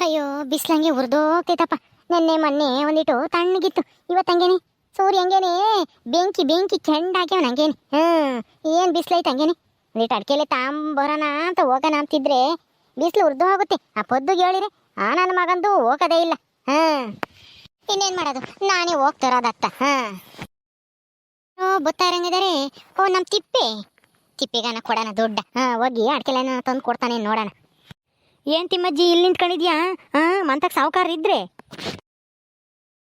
ಅಯ್ಯೋ, ಬಿಸ್ಲಂಗೆ ಉರಿದೋಗ್ತೈತಪ್ಪ ನೆನ್ನೆ ಮೊನ್ನೆ ಒಂದಿಟ್ಟು ತಣ್ಣಗಿತ್ತು. ಇವತ್ತಂಗೇನೆ ಸೂರ್ಯ ಹಂಗೇನೆ? ಬೆಂಕಿ ಬೆಂಕಿ ಕೆಂಡಾಗ್ಯಾವ ಹಂಗೇನೆ. ಹ್ಮ್ ಏನ್ ಬಿಸ್ಲೈತೆ ಹಂಗೇನೆ? ಒಂದಿಟ್ಟು ಅಡ್ಕೆಲೆ ತಾಂಬರೋಣ ಅಂತ ಹೋಗೋಣ ಅಂತಿದ್ರೆ ಬಿಸಿಲು ಉರ್ದು ಹೋಗುತ್ತೆ. ಆ ಪೊದ್ದುಗೆ ಹೇಳಿರಿ ಆ ನನ್ನ ಮಗಂದು ಹೋಗೋದೇ ಇಲ್ಲ. ಹಾಂ. ಇನ್ನೇನ್ ಮಾಡೋದು? ನಾನೇ ಹೋಗ್ತಿರೋದತ್ತ. ಹಾಂ. ಓ ಬತ್ತಾರಂಗಿದ್ದಾರೆ ಓ ನಮ್ಮ ತಿಪ್ಪೆ. ತಿಪ್ಪೆಗಾನ ಕೊಡೋಣ ದೊಡ್ಡ. ಹಾಂ, ಹೋಗಿ ಅಡ್ಕೆಲೆನ ತಂದು ಕೊಡ್ತಾನೆ ನೋಡೋಣ. ಏನ್ ತಿಮ್ಮಜ್ಜಿ, ಇಲ್ಲಿ ನಿಂತ್ಕೊಂಡಿದ್ಯಾ? ಹಾ ಮಂತಕ್ ಸಾವುಕಾರ ಇದ್ರೆ.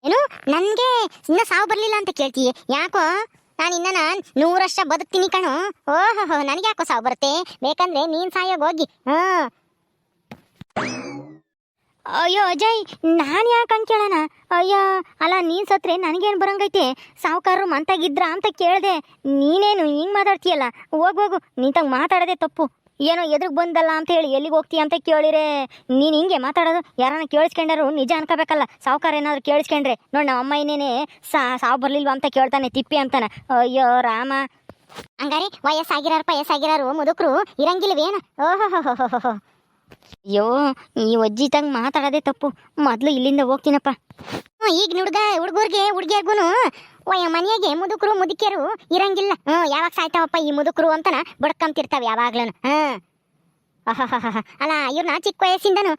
ಏನು? ನನ್ಗೆ ಇನ್ನ ಸಾವು ಬರ್ಲಿಲ್ಲ ಅಂತ ಕೇಳ್ತೀಯ? ಯಾಕೋ? ನಾನು ಇನ್ನ ನಾನ್ ವರ್ಷ ಬದುಕ್ತೀನಿ ಕಣೋ. ಓಹೋ ನನಗೆ ಯಾಕೋ ಸಾವು ಬರುತ್ತೆ? ಬೇಕಂದ್ರೆ ನೀನ್ ಸಾಯೋಗ ಹೋಗಿ. ಹಾ ಅಯ್ಯೋ ಅಜಯ್, ನಾನು ಯಾಕೆ ಕೇಳೋಣ? ಅಯ್ಯೋ, ಅಲ್ಲ, ನೀನ್ ಸತ್ರೆ ನನಗೇನು ಬರಂಗೈತೆ? ಸಾವುಕಾರರು ಮಂತಾಗಿದ್ರ ಅಂತ ಕೇಳ್ದೆ. ನೀನೇನು ಹಿಂಗ್ ಮಾತಾಡ್ತೀಯಲ್ಲ? ಹೋಗ್ ಹೋಗು, ನಿಂತಂಗ್ ಮಾತಾಡದೆ ತಪ್ಪು. ಏನೋ ಎದುರು ಬಂದಲ್ಲ ಅಂತ ಹೇಳಿ ಎಲ್ಲಿಗೆ ಹೋಗ್ತೀಯ ಅಂತ ಕೇಳಿರೆ. ನೀನು ಹಿಂಗೆ ಮಾತಾಡೋದು? ಯಾರನ್ನ ಕೇಳಿಸ್ಕೊಂಡಾರು ನಿಜ ಅನ್ಕೋಬೇಕಲ್ಲ. ಸಾವುಕಾರ ಏನಾದ್ರು ಕೇಳಿಸ್ಕೊಂಡ್ರೆ. ನೋಡಿ ನಮ್ಮ ಅಮ್ಮ ಏನೇನೆ ಸಾವು ಬರಲಿಲ್ವಾ ಅಂತ ಕೇಳ್ತಾನೆ, ತಿಪ್ಪಿ ಅಂತಾನೆ. ಅಯ್ಯೋ, ರಾಮ. ಹಂಗಾರೆ ವಯಸ್ಸಾಗಿರಾರ ವಯಸ್ಸಾಗಿರಾರು, ಮುದುಕರು ಇರಂಗಿಲ್ವೇನು? ಓಹೋ ಅಯ್ಯೋ, ಈ ಒಜ್ಜಿ ತಂಗ ಮಾತಾಡೋದೇ ತಪ್ಪು. ಮೊದ್ಲು ಇಲ್ಲಿಂದ ಹೋಗ್ತೀನಪ್ಪ. ಈಗ ಹುಡುಗ ಹುಡುಗರ್ಗೆ, ಹುಡುಗಿಯರ್ಗುನು ಒಯ್ಯ ಮನೆಯಾಗೆ ಮುದುಕರು, ಮುದುಕಿಯರು ಇರಂಗಿಲ್ಲ. ಹ್ಞೂ, ಯಾವಾಗ ಸಾಯ್ತಾವಪ್ಪ ಈ ಮುದುಕರು ಅಂತನ ಬಡ್ಕೊಂತಿರ್ತಾವೆ ಯಾವಾಗ್ಲೂ ಹಾಂ. ಅಲ್ಲ ಇವ್ರನ್ನ ಚಿಕ್ಕ ವಯಸ್ಸಿಂದನು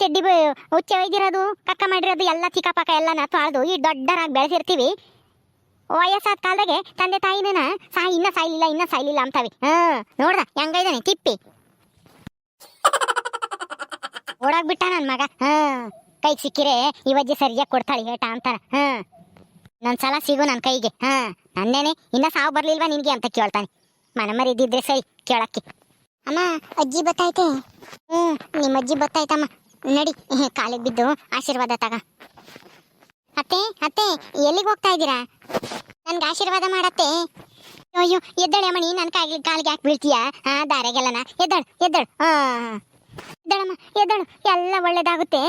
ಚೆಡ್ಡಿ ಹುಚ್ಚ ಒಯ್ದಿರೋದು ಕಕ್ಕ ಮಾಡಿರೋದು ಎಲ್ಲ ಚಿಕ್ಕ ಪಕ್ಕ ಎಲ್ಲನ ತೊಳೆದು ಈ ದೊಡ್ಡರಾಗಿ ಬೆಳೆಸಿರ್ತೀವಿ ವಯಸ್ಸಾದ ಕಾಲದಾಗೆ ತಂದೆ ತಾಯಿನ ಸಾಯ್ ಇನ್ನ ಸಾಯ್ಲಿಲ್ಲ ಇನ್ನ ಸಾಯ್ಲಿಲ್ಲ ಅಂತಾವಿ. ಹಾ ನೋಡ್ದ, ಹೆಂಗೈದಾನೆ, ತಿಪ್ಪಿ. ಓಡಾಗ್ಬಿಟ್ಟ ನನ್ ಮಗ. ಹ್ಮ್ ಕೈಗೆ ಸಿಕ್ಕಿರೆ ಇವಜ್ಜಿ ಸರಿಯಾಗಿ ಕೊಡ್ತಾಳೆ ಹೇಟ ಅಂತಾರ. ಹ್ಮ್ ನನ್ ಸಲ ಸಿಗು ನನ್ನ ಕೈಗೆ. ಹಾ. ನನ್ನೇನೆ, ಇನ್ನ ಸಾವು ಬರ್ಲಿಲ್ವಾ ನಿನ್ಗೆ ಅಂತ ಕೇಳ್ತಾನೆ. ಮನೆ ಇದ್ದಿದ್ರೆ ಸರಿ ಕೇಳಕ್ಕೆ. ಅಮ್ಮ, ಅಜ್ಜಿ ಬತ್ತಾಯ್ತೆ? ಹ್ಮ್ ನಿಮ್ಮ ಅಜ್ಜಿ ಬತ್ತಾಯ್ತಮ್ಮ. ನಡಿ ಕಾಲಿಗೆ ಬಿದ್ದು ಆಶೀರ್ವಾದ ತಗ. ಅತ್ತೆ ಅತ್ತೆ, ಎಲ್ಲಿಗೆ ಹೋಗ್ತಾ ಇದ್ದೀರಾ? ನನ್ಗೆ ಆಶೀರ್ವಾದ ಮಾಡತ್ತೆ. ಅಯ್ಯೋ, ಎದ್ದಳೆ ಮಣಿ ನನ್ನ ಕಾಲಿಗೆ ಕಾಲಿಗೆ ಯಾಕೆ ಬೀಳ್ತೀಯಾ? ಹಾ, ದಾರೆಗೆಲ್ಲನ. ಎದ್ದಳು ಎದ್ದಳು. ಹಾ. ಎದ್ದಳಮ್ಮ, ಎದ್ದಳು. ಎಲ್ಲ ಒಳ್ಳೇದಾಗುತ್ತೆ.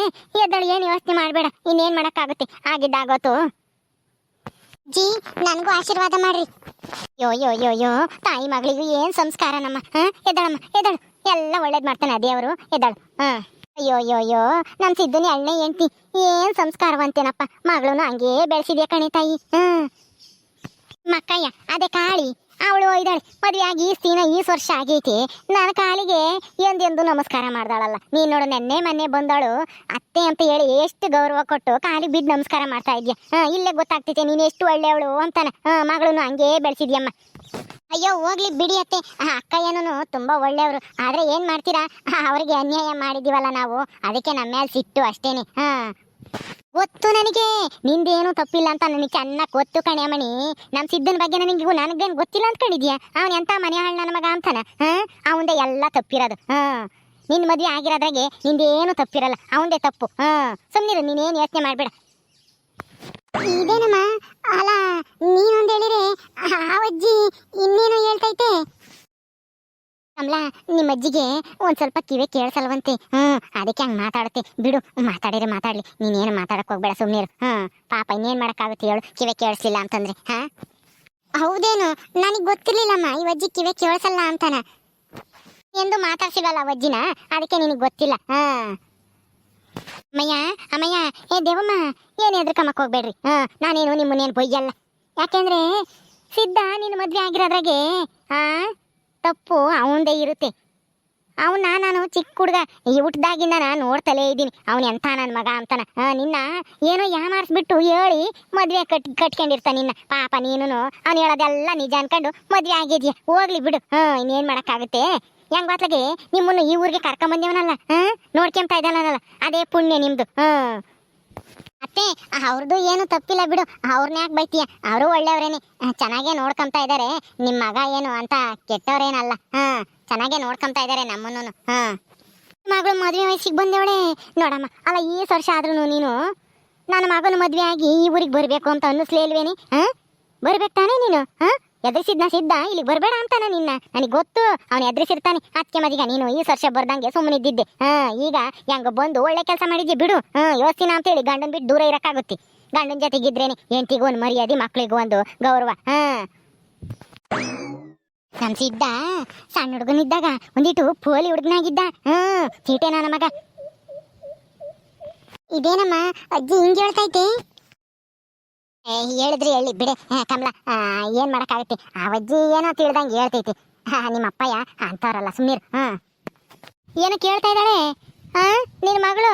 ಎದ್ದಳು, ಏನು ಯೋಚನೆ ಮಾಡಬೇಡ. ಇನ್ನೇನು ಮಾಡೋಕ್ಕಾಗುತ್ತೆ? ಆಗಿದ್ದಾಗೋತು. ಜಿ, ನನಗೂ ಆಶೀರ್ವಾದ ಮಾಡ್ರಿ. ಯೋ ಯೋ ಯೋ ಯೋ, ತಾಯಿ ಮಗಳಿಗೂ ಏನು ಸಂಸ್ಕಾರ ನಮ್ಮ ಎದ್ದಳಮ್ಮ, ಎದ್ದಳು. ಎಲ್ಲ ಒಳ್ಳೇದು ಮಾಡ್ತಾನೆ ದೇವರು ಎದ್ದಳು, ಹಾಂ. ಅಯ್ಯೋ, ಯೋ ಯೋ ನಮ್ಮ ಸಿದ್ದುನಿ ಅಣ್ಣ ಹೆಂಡ್ತಿ. ಏನು ಸಂಸ್ಕಾರವಂತೇನಪ್ಪ? ಮಗಳೂ ಹಂಗೇ ಬೆಳೆಸಿದ್ಯಾ ಕಣೆ ತಾಯಿ, ಹಾಂ? ಮಕ್ಕಯ್ಯ, ಅದೇ ಕಾಳಿ. ಅವಳು ಇದ್ದಾಳೆ. ಮದುವೆಯಾಗಿ ಈ ಸೀನಾ ಈಸ್ ವರ್ಷ ಆಗೈತಿ. ನನ್ನ ಕಾಲಿಗೆ ಎಂದೆಂದು ನಮಸ್ಕಾರ ಮಾಡ್ದಾಳಲ್ಲ. ನೀನ್ ನೋಡು, ನೆನ್ನೆ ಮೊನ್ನೆ ಬಂದಾಳು. ಅತ್ತೆ ಅಂತ ಹೇಳಿ ಎಷ್ಟು ಗೌರವ ಕೊಟ್ಟು ಕಾಲಿಗೆ ಬಿದ್ದು ನಮಸ್ಕಾರ ಮಾಡ್ತಾ ಇದ್ಯಾ? ಇಲ್ಲೇ ಗೊತ್ತಾಗ್ತೈತೆ ನೀನು ಎಷ್ಟು ಒಳ್ಳೆಯವಳು ಅಂತಾನ. ಹಾ, ಮಗಳನ್ನು ಹಂಗೇ ಬೆಳೆಸಿದ್ಯಮ್ಮ. ಅಯ್ಯೋ, ಹೋಗ್ಲಿ ಬಿಡಿ ಅತ್ತೆ. ಆ ಏನೂ ತುಂಬಾ ಒಳ್ಳೆಯವರು. ಆದ್ರೆ ಏನ್ ಮಾಡ್ತೀರಾ? ಅವರಿಗೆ ಅನ್ಯಾಯ ಮಾಡಿದೀವಲ್ಲ ನಾವು. ಅದಕ್ಕೆ ನಮ್ಮ ಮೇಲೆ ಸಿಟ್ಟು ಅಷ್ಟೇನೆ. ಹಾ. ಗೊತ್ತು ನನಗೆ. ನಿಂದೇನು ತಪ್ಪಿಲ್ಲ ಅಂತ ನನಗೆ ಚೆನ್ನಾಗಿ ಗೊತ್ತು ಕಣ್ಯಮಣಿ ನಮ್ ಸಿದ್ದನ ಬಗ್ಗೆ ನನಗೆ ನನಗೇನು ಗೊತ್ತಿಲ್ಲ ಅಂದ್ಕೊಂಡಿದ್ಯಾ ಅವನು ಎಂತ ಮನೆ ಹಾಳು ನನ್ನ ಮಗ ಅಂತಾನ? ಹಾಂ? ಅವಂದೇ ಎಲ್ಲ ತಪ್ಪಿರೋದು. ಹಾಂ. ನಿನ್ನ ಮದುವೆ ಆಗಿರೋದ್ರಾಗೆ ನಿಂದೇನು ತಪ್ಪಿರಲ್ಲ, ಅವಂದೇ ತಪ್ಪು. ಹಾಂ. ಸುಮ್ಮನಿರು ನೀನೇನು ಯೋಚನೆ ಮಾಡಬೇಡ. ಇದೇನಮ್ಮ? ಅಲ್ಲ, ನೀನೊಂದು ಹೇಳಿದ್ರೆ ಆ ಅಜ್ಜಿ ಇನ್ನೇನು ಹೇಳ್ತೈತೆ ಕಮಲಾ ನಿಮ್ಮ ಅಜ್ಜಿಗೆ ಒಂದ್ ಸ್ವಲ್ಪ ಕಿವಿ ಕೇಳಿಸಲ್ವಂತೆ. ಹ್ಮ್, ಅದಕ್ಕೆ ಹಂಗ್ ಮಾತಾಡುತ್ತೆ. ಬಿಡು, ಮಾತಾಡಿದ್ರೆ ಮಾತಾಡ್ಲಿ. ನೀನೇನು ಮಾತಾಡಕ್ ಹೋಗ್ಬೇಡ ಸುಮ್ನಿರು ಹ್ಮ್, ಪಾಪ ಇನ್ನೇನ್ ಮಾಡಕ್ಕಾಗುತ್ತೆ ಹೇಳು. ಕಿವಿ ಕೇಳಿಸ್ಲಿಲ್ಲ ಅಂತಂದ್ರೆ, ಹ? ಹೌದೇನು? ನನಗೆ ಗೊತ್ತಿರ್ಲಿಲ್ಲಮ್ಮ ಈ ಅಜ್ಜಿ ಕಿವಿ ಕೇಳಿಸಲ್ಲ ಅಂತಾನ. ಎಂದು ಮಾತಾಡ್ಸಿಲ್ವಲ್ಲ ಅಜ್ಜಿನ? ಅದಕ್ಕೆ ನಿನಗೆ ಗೊತ್ತಿಲ್ಲ. ಹ. ಅಮ್ಮಯ್ಯ ಅಮ್ಮಯ್ಯ, ಏ ದೇವಮ್ಮ, ಏನು ಎದ್ರಕಮ್ಮಕ್ ಹೋಗ್ಬೇಡ್ರಿ. ಹಾ, ನಾನೇನು ನಿಮ್ಮನ್ನೇನ್ ಬೊಯ್ಯಲ್ಲ. ಯಾಕೆಂದ್ರೆ, ಸಿದ್ಧ ನಿನ್ನ ಮದ್ವೆ ಆಗಿರೋದ್ರಾಗೆ ಹಾ ತಪ್ಪು ಅವಂದೇ ಇರುತ್ತೆ. ಅವನ್ನ ನಾನು ಚಿಕ್ಕ ಹುಡುಗ, ಈ ಹುಟ್ದಾಗಿಂದ ನಾನು ನೋಡ್ತಲೇ ಇದ್ದೀನಿ. ಅವನು ಎಂಥ ನನ್ನ ಮಗ ಅಂತಾನ. ನಿನ್ನ ಏನೋ ಯಾಮಾರಿಸ್ಬಿಟ್ಟು ಹೇಳಿ ಮದ್ವೆ ಕಟ್ ಕಟ್ಕೊಂಡಿರ್ತಾನೆ ನಿನ್ನ. ಪಾಪ ನೀನು ಅವ್ನು ಹೇಳೋದೆಲ್ಲ ನಿಜ ಅನ್ಕೊಂಡು ಮದ್ವೆ ಆಗಿದ್ಯಾ? ಹೋಗ್ಲಿ ಬಿಡು. ಹಾ ಏನ್ ಮಾಡಕ್ಕಾಗುತ್ತೆ? ಹೆಂಗ್ ಬಾತ್ಲಗೆ ನಿಮ್ಮನ್ನು ಈ ಊರಿಗೆ ಕರ್ಕೊಂಬಂದೇವನಲ್ಲ ಹಾಂ ನೋಡ್ಕೊಂತ ಇದ್ದಾನಲ್ಲ. ಅದೇ ಪುಣ್ಯ ನಿಮ್ದು. ಹಾ ಅತ್ತೆ ಅವ್ರದ್ದು ಏನು ತಪ್ಪಿಲ್ಲ ಬಿಡು. ಅವ್ರನ್ನ ಯಾಕೆ ಬೈತೀಯ? ಅವರು ಒಳ್ಳೆಯವ್ರೇನೆ. ಚೆನ್ನಾಗೇ ನೋಡ್ಕೊಂತ ಇದ್ದಾರೆ ನಿಮ್ಮ ಮಗ ಏನು ಅಂತ ಕೆಟ್ಟವ್ರೇನಲ್ಲ. ಹಾ, ಚೆನ್ನಾಗೇ ನೋಡ್ಕೊಂತ ಇದ್ದಾರೆ ನಮ್ಮನ್ನು ಹಾ. ಮಗಳು ಮದುವೆ ವಯಸ್ಸಿಗೆ ಬಂದೇವಳೆ. ನೋಡಮ್ಮ, ಅಲ್ಲ ಈ ವರ್ಷ ಆದ್ರೂ ನೀನು? ನನ್ನ ಮಗನ ಮದುವೆ ಆಗಿ ಈ ಊರಿಗೆ ಬರಬೇಕು ಅಂತ ಅನ್ನಿಸ್ಲೇಲ್ವೇನಿ ಹಾಂ? ಬರ್ಬೇಕು ತಾನೇ ನೀನು? ಹಾ? ಎದುರಿಸಿದ್ನ ಸಿದ್ಧ ಇಲ್ಲಿ ಬರಬೇಡ ಅಂತಾನ ನಿನ್ನ. ನನಗೆ ಗೊತ್ತು, ಅವನು ಎದುರಿಸಿರ್ತಾನೆ. ಅದಕ್ಕೆ ಮದಿಗ ನೀನು ಈ ವರ್ಷ ಬರ್ದಂಗೆ ಸುಮ್ಮನಿದ್ದಿದ್ದೆ ಹಾ, ಈಗ ಹೆಂಗ ಬಂದು ಒಳ್ಳೆ ಕೆಲಸ ಮಾಡಿದ್ದೆ ಬಿಡು. ಹಾ, ಯೋಚಿನ ಅಂತೇಳಿ ಗಂಡನ ಬಿಟ್ಟು ದೂರ ಇರಕ್ಕಾಗುತ್ತೆ. ಗಂಡನ ಜೊತೆಗಿದ್ರೇನೆ ಹೆಂಡತಿಗೂ ಒಂದು ಮರ್ಯಾದೆ, ಮಕ್ಳಿಗೂ ಒಂದು ಗೌರವ. ಹಾ. ನಮ್ ಸಿದ್ಧ ಸಣ್ಣ ಹುಡುಗನಿದ್ದಾಗ ಒಂದಿಟ್ಟು ಪೋಲಿ ಹುಡುಗನಾಗಿದ್ದ. ಹ್ಮ್ ಚೀಟೇನ ಮಗ. ಇದೇನಮ್ಮ, ಅಜ್ಜಿ ಹಿಂಗೆ ಹೇಳ್ತೈತೆ? ಹೇಳಿದ್ರಿ, ಹೇಳಿ. ಬಿಡೆ. ಕಮಲ ಏನ್ ಮಾಡಕ್ಕಾಗತ್ತೆ? ಅವಜ್ಜಿ ಏನೋ ತಿಳ್ದಂಗೆ ಹೇಳ್ತೈತಿ. ನಿಮ್ಮ ಅಪ್ಪಯ್ಯ ಅಂತಾರಲ್ಲ ಸುಮ್ಮೀರ್ ಹಾ. ಏನು ಕೇಳ್ತಾ ಇದ್ದಾಳೆ? ನಿನ್ ನಿನ್ನ ಮಗಳು?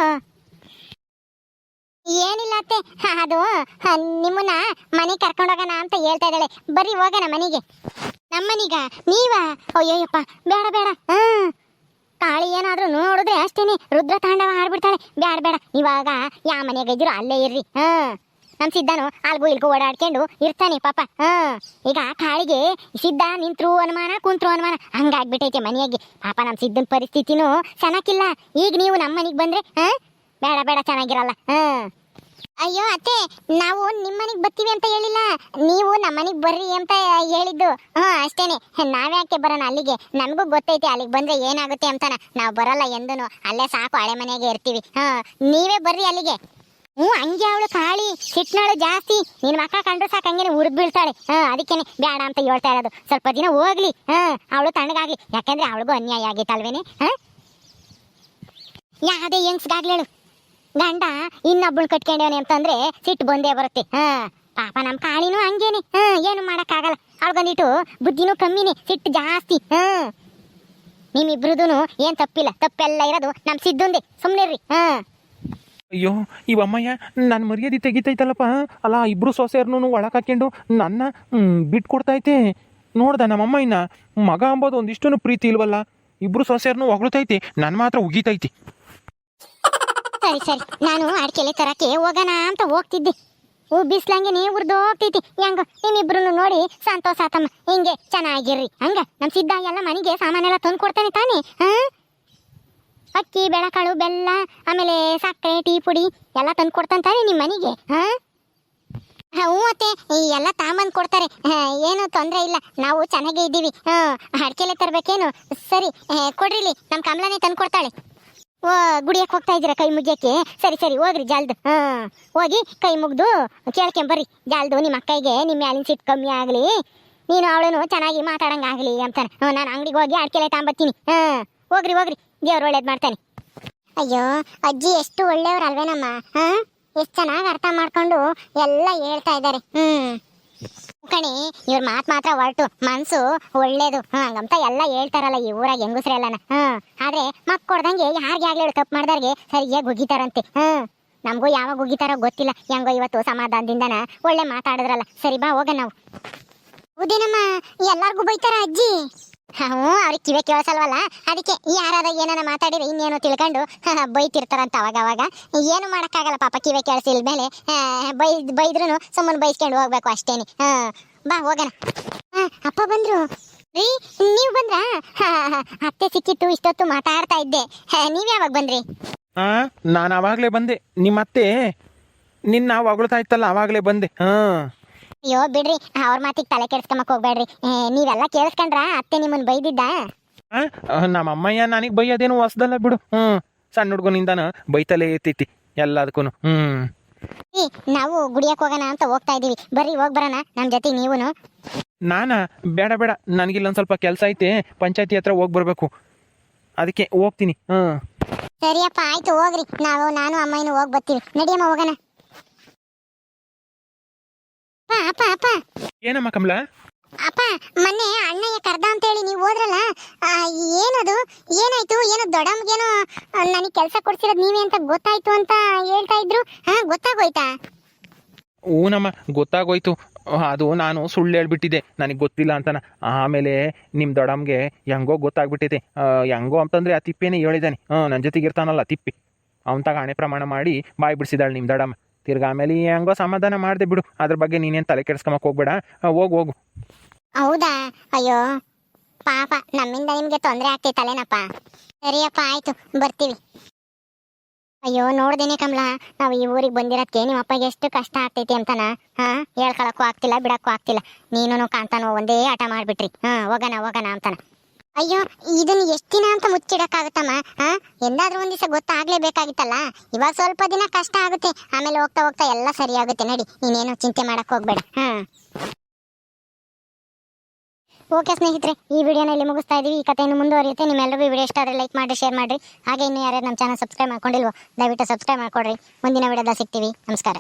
ಏನಿಲ್ಲ ಅತ್ತೆ. ಅದು ನಿಮ್ಮನ್ನ ಮನೆಗೆ ಕರ್ಕೊಂಡೋಗೋಣ ಅಂತ ಹೇಳ್ತಾ ಇದ್ದಾಳೆ. ಬರ್ರಿ, ಹೋಗೋಣ ಮನೆಗೆ. ನಮ್ಮನೀಗ ನೀವ? ಅಯ್ಯೋಯಪ್ಪ ಬೇಡ ಬೇಡ. ಕಾಳಿ ಏನಾದ್ರೂ ನೋಡಿದ್ರೆ ಅಷ್ಟೇನೆ. ರುದ್ರ ತಾಂಡವ ಆಡ್ಬಿಡ್ತಾಳೆ ಬೇಡ. ಬೇಡ ಇವಾಗ ಯಾವ ಮನೆಗೆ ಇದ್ರು ಅಲ್ಲೇ ಇರ್ರಿ. ಹಾ. ನಮ್ ಸಿದ್ಧಾನು ಅಲ್ಗೂ ಇಲ್ಗು ಓಡಾಡ್ಕೊಂಡು ಇರ್ತಾನೆ ಪಾಪ. ಹಾ, ಈಗ ಕಾಳಿಗೆ ಸಿದ್ಧ ನಿಂತ್ರು ಅನುಮಾನ, ಕುಂತ್ರು ಅನುಮಾನ. ಹಂಗಾಗ್ಬಿಟ್ಟೈತೆ ಮನೆಯಾಗೆ. ಪಾಪ ನಮ್ ಸಿದ್ಧನ್ ಪರಿಸ್ಥಿತಿನೂ ಚೆನ್ನಾಗಿಲ್ಲ ಈಗ ನೀವು ನಮ್ಮ ಮನೆಗೆ ಬಂದ್ರೆ, ಹಾ? ಬೇಡ ಬೇಡ, ಚೆನ್ನಾಗಿರಲ್ಲ. ಹಾ. ಅಯ್ಯೋ ಅತ್ತೆ, ನಾವು ನಿಮ್ಮ ಮನೆಗೆ ಬರ್ತೀವಿ ಅಂತ ಹೇಳಿಲ್ಲ. ನೀವು ನಮ್ಮ ಮನೆಗೆ ಬರ್ರಿ ಅಂತ ಹೇಳಿದ್ದು. ಹಾ, ಅಷ್ಟೇನೆ. ನಾವ್ಯಾಕೆ ಬರೋಣ ಅಲ್ಲಿಗೆ? ನನಗೂ ಗೊತ್ತೈತೆ ಅಲ್ಲಿಗೆ ಬಂದ್ರೆ ಏನಾಗುತ್ತೆ ಅಂತಾನ. ನಾವು ಬರಲ್ಲ ಎಂದನು. ಅಲ್ಲೇ ಸಾಕು ಹಳೆ ಮನೆಗೆ ಇರ್ತೀವಿ. ಹಾ, ನೀವೇ ಬರ್ರಿ ಅಲ್ಲಿಗೆ. ಹ್ಞೂ, ಹಂಗೆ ಅವಳು ಕಾಳಿ ಸಿಟ್ನಾಳು ಜಾಸ್ತಿ. ನಿನ್ ಮಕ್ಕ ಕಂಡ್ರು ಸಾಕು ಹಂಗೇನೆ ಉರಿದು ಬೀಳ್ತಾಳೆ. ಹಾಂ, ಅದಕ್ಕೇನೆ ಬೇಡ ಅಂತ ಹೇಳ್ತಾ ಇರೋದು. ಸ್ವಲ್ಪ ದಿನ ಹೋಗ್ಲಿ. ಹಾಂ, ಅವಳು ತಣ್ಣಗಾಗ್ಲಿ. ಯಾಕಂದ್ರೆ ಅವಳಿಗೂ ಅನ್ಯಾಯ ಆಗೈತಲ್ವೇನೆ? ಹಾ? ಯಾವುದೇ ಹೆಂಗ್ಸ್ಗಾಗ್ಲಿ ಹೇಳು. ಗಂಡ ಇನ್ನೊಬ್ಬಳು ಕಟ್ಕೊಂಡೇವನೆ ಅಂತಂದ್ರೆ ಸಿಟ್ಟು ಬಂದೇ ಬರುತ್ತೆ. ಹಾ, ಪಾಪ ನಮ್ಮ ಕಾಳಿನೂ ಹಂಗೇನೆ. ಹಾಂ, ಏನು ಮಾಡಕ್ಕಾಗಲ್ಲ. ಅವಳಿಗೊಂದಿಟ್ಟು ಬುದ್ಧಿನೂ ಕಮ್ಮಿನೇ, ಸಿಟ್ಟು ಜಾಸ್ತಿ. ಹಾ. ನಿಮ್ಮಿಬ್ರದೂ ಏನು ತಪ್ಪಿಲ್ಲ. ತಪ್ಪೆಲ್ಲ ಇರೋದು ನಮ್ ಸಿದ್ದುಂದೆ ರೀ ಹಾ. ಅಯ್ಯೋ ಇವಮ್ಮಯ್ಯ ನನ್ನ ಮರ್ಯಾದೆ ತೆಗಿತೈತಲ್ಲಪ್ಪ. ಅಲ್ಲ, ಇಬ್ರು ಸೊಸೆಯರ್ನು ಒಳಗೆ ಹಾಕ್ಕೊಂಡು ನನ್ನ ಬಿಟ್ಕೊಡ್ತೈತೆ ನೋಡ್ದ ನಮ್ಮಮ್ಮ ಇನ್ನ ಮಗ ಅಂಬೋದು ಒಂದಿಷ್ಟು ಪ್ರೀತಿ ಇಲ್ವಲ್ಲ. ಇಬ್ರು ಸೊಸೆಯರ್ನು ಹೊಗಳ್ತೈತೆ. ನನ್ನ ಮಾತ್ರ ಉಗಿತೈತಿ. ಸರಿ ಸರಿ. ನಾನು ಅಡ್ಕೆಲೆ ತರಕ್ಕೆ ಹೋಗೋಣ ಅಂತ ಹೋಗ್ತಿದ್ದೆ. ಹೂ ಬಿಸ್ಲಂಗೆ ನೀ ಉರ್ದು ಹೋಗ್ತೈತಿ ಹೆಂಗ ನಿಮ್ಮಿಬ್ರು ನೋಡಿ ಸಂತೋಷ ಆತಮ್ಮ. ಹಿಂಗೆ ಚೆನ್ನಾಗಿರ್ರಿ. ಹಂಗ, ನಮ್ ಸಿದ್ಧ ಎಲ್ಲ ಮನೆಗೆ ಸಾಮಾನೆಲ್ಲ ತಂದು ಕೊಡ್ತಾನೆ ತಾನೇ? ಹಾ? ಅಕ್ಕಿ, ಬೆಳಕಾಳು, ಬೆಲ್ಲ, ಆಮೇಲೆ ಸಕ್ಕರೆ, ಟೀ ಪುಡಿ ಎಲ್ಲ ತಂದು ಕೊಡ್ತಂತಾರೆ ನಿಮ್ಮ ಮನೆಗೆ, ಹಾ? ಹ್ಞೂ ಅತ್ತೆ ಎಲ್ಲ ತಾಂಬಂದು ಕೊಡ್ತಾರೆ. ಏನು ತೊಂದರೆ ಇಲ್ಲ, ನಾವು ಚೆನ್ನಾಗೇ ಇದ್ದೀವಿ. ಹಾ, ಅಡ್ಕೆಲೆ ತರಬೇಕೇನು? ಸರಿ ಕೊಡ್ರಿಲಿ ನಮ್ಮ ಕಮಲನೇ ತಂದು ಕೊಡ್ತಾಳೆ. ಓ ಗುಡಿಯಕ್ಕೆ ಹೋಗ್ತಾ ಇದ್ದೀರಾ ಕೈ ಮುಗಿಯಕ್ಕೆ? ಸರಿ ಸರಿ, ಹೋಗ್ರಿ ಜಾಲ್ದು. ಹಾ, ಹೋಗಿ ಕೈ ಮುಗ್ದು ಕೇಳ್ಕೊಂಬರ್ರಿ ಜಾಲ್ದು ನಿಮ್ಮ ಅಕ್ಕಿಗೆ ನಿಮ್ಮ ಮ್ಯಾಲಿನ ಸಿಟ್ಟು ಕಮ್ಮಿ ಆಗಲಿ. ನೀನು ಅವಳನ್ನು ಚೆನ್ನಾಗಿ ಮಾತಾಡಂಗಾಗಲಿ ಅಂತಾನೆ ನಾನು ಅಂಗಡಿಗೆ ಹೋಗಿ ಅಡ್ಕೆಲೆ ತಾಂಬತ್ತೀನಿ. ಹಾ, ಹೋಗ್ರಿ ಹೋಗ್ರಿ. ದೇವ್ರು ಒಳ್ಳೇದು ಮಾಡ್ತಾನೆ. ಅಯ್ಯೋ, ಅಜ್ಜಿ ಎಷ್ಟು ಒಳ್ಳೆಯವ್ರು ಅಲ್ವೇನಮ್ಮ ಹ್ಮ್ ಎಷ್ಟು ಚೆನ್ನಾಗಿ ಅರ್ಥ ಮಾಡ್ಕೊಂಡು ಎಲ್ಲ ಹೇಳ್ತಾ ಇದ್ದಾರೆ. ಹ್ಮ್. ಕಣಿ, ಇವ್ರ ಮಾತ್ ಮಾತ್ರ ಹೊರಟು ಮನ್ಸು ಒಳ್ಳೇದು. ಹಂಗಂತ ಎಲ್ಲ ಹೇಳ್ತಾರಲ್ಲ ಈ ಊರಾಗ ಹೆಂಗುಸ್ರೆಲ್ಲನ ಹ್ಮ್, ಆದ್ರೆ ಮಕ್ ಕೊಡ್ದಂಗೆ ಯಾರಿಗೆ ಆಗ್ಲಿ ತಪ್ಪು ಮಾಡ್ದಾರ್ಗೆ ಸರಿಯಾಗಿ ಗುಗಿತಾರಂತೆ ಹ್ಮ್, ನಮಗೂ ಯಾವಾಗ ಗುಗಿತಾರೋ ಗೊತ್ತಿಲ್ಲ. ಹೆಂಗೋ ಇವತ್ತು ಸಮಾಧಾನದಿಂದನ ಒಳ್ಳೆ ಮಾತಾಡಿದ್ರಲ್ಲ. ಸರಿ ಬಾ ಹೋಗ ನಾವು. ಹೌದೇನಮ್ಮ, ಎಲ್ಲಾರ್ಗೂ ಬೈತಾರ ಅಜ್ಜಿ? ಹ್ಞೂ ಅವ್ರಿಗೆ ಕಿವೆ ಕೇಳಿಸಲ್ವಲ್ಲ? ಅದಕ್ಕೆ ಯಾರಾದ ಏನಾರ ಮಾತಾಡಿದ್ರೆ ಇನ್ನೇನು ತಿಳ್ಕೊಂಡು ಬೈತಿರ್ತಾರಂತ ಅವಾಗ ಅವಾಗ. ಏನು ಮಾಡೋಕ್ಕಾಗಲ್ಲ ಪಾಪ ಕಿವೆ ಕೇಳಿಸಿಲ್ ಮೇಲೆ ಬೈ ಬೈದ್ರೂ ಸುಮ್ಮನೆ ಬೈಸ್ಕೊಂಡು ಹೋಗ್ಬೇಕು ಅಷ್ಟೇನೆ ಹಾಂ ಬಾ ಹೋಗೋಣ. ಹಾ, ಅಪ್ಪ ಬಂದರು. ರೀ ನೀವು ಬಂದ್ರಾ? ಹಾ, ಹಾ, ಅತ್ತೆ ಸಿಕ್ಕಿತ್ತು ಇಷ್ಟೊತ್ತು ಮಾತಾಡ್ತಾ ಇದ್ದೆ. ಹಾಂ ನೀವ್ ಯಾವಾಗ ಬಂದ್ರಿ? ಆ ನಾನು ಆವಾಗಲೇ ಬಂದೆ. ನಿಮ್ಮತ್ತೆ ನಿನ್ನ ಹೊಗಳ್ತಾ ಇತ್ತಲ್ಲ ಆವಾಗಲೇ ಬಂದೆ. ಹಾಂ. ಅಯ್ಯೋ ಬಿಡ್ರಿ. ಅವ್ರ ಮಾತಿಗೆ ತಲೆ ಕೆಡ್ಸ್ಕೊಂಬಕ್ ಹೋಗ್ಬೇಡ್ರಿ ನೀವೆಲ್ಲ ಕೇಳಿಸ್ಕೊಂಡ್ರ? ಅತ್ತೆ ನಿಮ್ಮನ್ ಬೈದಿದ್ದ? ನಮ್ಮ ಅಮ್ಮಯ್ಯ ನನಗೆ ಬೈಯೋದೇನು ಹೊಸದಲ್ಲ ಬಿಡು. ಹ್ಮ್. ಸಣ್ಣ ಹುಡುಗನಿಂದನ ಬೈತಲೇ ಇರ್ತೈತಿ ಎಲ್ಲದಕ್ಕೂ ಹ್ಮ್. ನಾವು ಗುಡಿಯಕ್ ಹೋಗೋಣ ಅಂತ ಹೋಗ್ತಾ ಇದೀವಿ. ಬರ್ರಿ ಹೋಗ್ ಬರೋಣ. ನಮ್ ಜೊತೆ ನೀವುನು. ನಾನಾ? ಬೇಡ ಬೇಡ. ನನಗಿಲ್ಲೊಂದು ಸ್ವಲ್ಪ ಕೆಲಸ ಐತೆ. ಪಂಚಾಯತಿ ಹತ್ರ ಹೋಗಿ ಬರಬೇಕು. ಅದಕ್ಕೆ ಹೋಗ್ತೀನಿ. ಹ್ಞೂ ಸರಿಯಪ್ಪ ಆಯ್ತು ಹೋಗ್ರಿ. ನಾವು ನಾನು ಅಮ್ಮಯ್ಯನು ಹೋಗ್ ಬರ್ತೀವಿ. ನಡಿಯಮ್ಮ ಹೋಗೋಣ. ಅಪ್ಪ ಅಪ್ಪ. ಏನಮ್ಮ ಕಮಲ? ಅಪ್ಪ ಮೊನ್ನೆ ಅಣ್ಣಯ್ಯ ಕರ್ದ ಅಂತ ಹೇಳಿ ನೀವು ಹೋದ್ರಲ್ಲ ಆ, ಏನದು? ಏನಾಯ್ತು? ಏನೋ ದೊಡ್ಡಮ್ಗೇನೋ ನನಗೆ ಕೆಲಸ ಕೊಡ್ಸಿರೋದು ನೀವೇ ಅಂತ ಗೊತ್ತಾಯ್ತು ಅಂತ ಹೇಳ್ತಾ ಇದ್ರು. ಹಾ ಗೊತ್ತಾಗೋಯ್ತಾ? ಹೂನಮ್ಮ ಗೊತ್ತಾಗೋಯ್ತು. ಅದು ನಾನು ಸುಳ್ಳು ಹೇಳ್ಬಿಟ್ಟಿದ್ದೆ. ನನಗೆ ಗೊತ್ತಿಲ್ಲ ಅಂತನ. ಆಮೇಲೆ ನಿಮ್ಮ ದೊಡಮ್ಗೆ ಹೆಂಗೋ ಗೊತ್ತಾಗ್ಬಿಟ್ಟಿದೆ. ಹೆಂಗೋ ಅಂತಂದ್ರೆ ಆ ತಿಪ್ಪೇನೆ ಹೇಳಿದ್ದಾನೆ ಹಾಂ ನನ್ನ ಜೊತೆಗೆ ಇರ್ತಾನಲ್ಲ ತಿಪ್ಪಿ. ಅವನ ತಾಗ ಹಣೆ ಪ್ರಮಾಣ ಮಾಡಿ ಬಾಯಿ ಬಿಡಿಸಿದಾಳೆ ನಿಮ್ಮ ದೊಡ್ಡಮ್ಮ. ತಿರ್ಗಾ ಆಮೇಲೆ ಹೆಂಗೋ ಸಮಾಧಾನ ಮಾಡಿದೆ ಬಿಡು. ಅದ್ರ ಬಗ್ಗೆ ನೀನೇನು ತಲೆ ಕೆಡ್ಸ್ಕೊಂಬಕ್ಕೆ ಹೋಗ್ಬೇಡ. ಹೋಗು ಹೋಗು. ಹೌದಾ? ಅಯ್ಯೋ, ಪಾಪ, ನಮ್ಮಿಂದ ನಿಮ್ಗೆ ತೊಂದರೆ ಆಗ್ತೈತಲ್ಲೇನಪ್ಪ ಸರಿಯಪ್ಪ, ಆಯ್ತು, ಬರ್ತೀವಿ. ಅಯ್ಯೋ, ನೋಡ್ದೇನೆ ಕಮಲ, ನಾವು ಈ ಊರಿಗೆ ಬಂದಿರೋದಕ್ಕೆ ನಿಮ್ಮ ಅಪ್ಪಗೆ ಎಷ್ಟು ಕಷ್ಟ ಆಗ್ತೈತಿ ಅಂತಾನ? ಹಾ, ಹೇಳ್ಕೊಳಕ್ಕೂ ಆಗ್ತಿಲ್ಲ, ಬಿಡಕ್ಕೂ ಆಗ್ತಿಲ್ಲ. ನೀನು ಕಾಂತಾನು ಒಂದೇ ಆಟ ಮಾಡ್ಬಿಟ್ರಿ. ಹಾ, ಹೋಗೋಣ ಹೋಗೋಣ ಅಂತಾನ. ಅಯ್ಯೋ, ಇದನ್ನ ಎಷ್ಟು ದಿನ ಅಂತ ಮುಚ್ಚಿಡಕ್ಕಾಗುತ್ತಮ್ಮ? ಹಾ ಎಂದಾದ್ರೂ ಒಂದ್ ದಿವಸ ಗೊತ್ತಾಗ್ಲೇಬೇಕಾಗಿತ್ತಲ್ಲ? ಇವಾಗ ಸ್ವಲ್ಪ ದಿನ ಕಷ್ಟ ಆಗುತ್ತೆ. ಆಮೇಲೆ ಹೋಗ್ತಾ ಹೋಗ್ತಾ ಎಲ್ಲ ಸರಿಯಾಗುತ್ತೆ. ನಡಿ, ನೀನೇನು ಚಿಂತೆ ಮಾಡಕ್ ಹೋಗ್ಬೇಡ. ಹಾ. ಓಕೆ ಸ್ನೇಹಿತರೆ, ಈ ವಿಡಿಯೋನ ಇಲ್ಲಿ ಮುಗಿಸ್ತಾ ಇದೀವಿ. ಈ ಕಥೆಯನ್ನು ಮುಂದುವರಿಯುತ್ತೆ. ನಿಮ್ಮೆಲ್ಲರಿಗೂ ವಿಡಿಯೋ ಇಷ್ಟ ಆದರೆ ಲೈಕ್ ಮಾಡಿ ಶೇರ್ ಮಾಡಿ ಹಾಗೆ ಇನ್ನು ಯಾರ್ಯಾರು ನಮ್ಮ ಚಾನಲ್ ಸಬ್ಸ್ಕ್ರೈಬ್ ಮಾಡ್ಕೊಂಡಿಲ್ವೋ, ದಯವಿಟ್ಟು ಸಬ್ಸ್ಕ್ರೈಬ್ ಮಾಡ್ಕೊಡ್ರಿ. ಮುಂದಿನ ವಿಡಿಯೋದ ಸಿಗ್ತೀವಿ. ನಮಸ್ಕಾರ.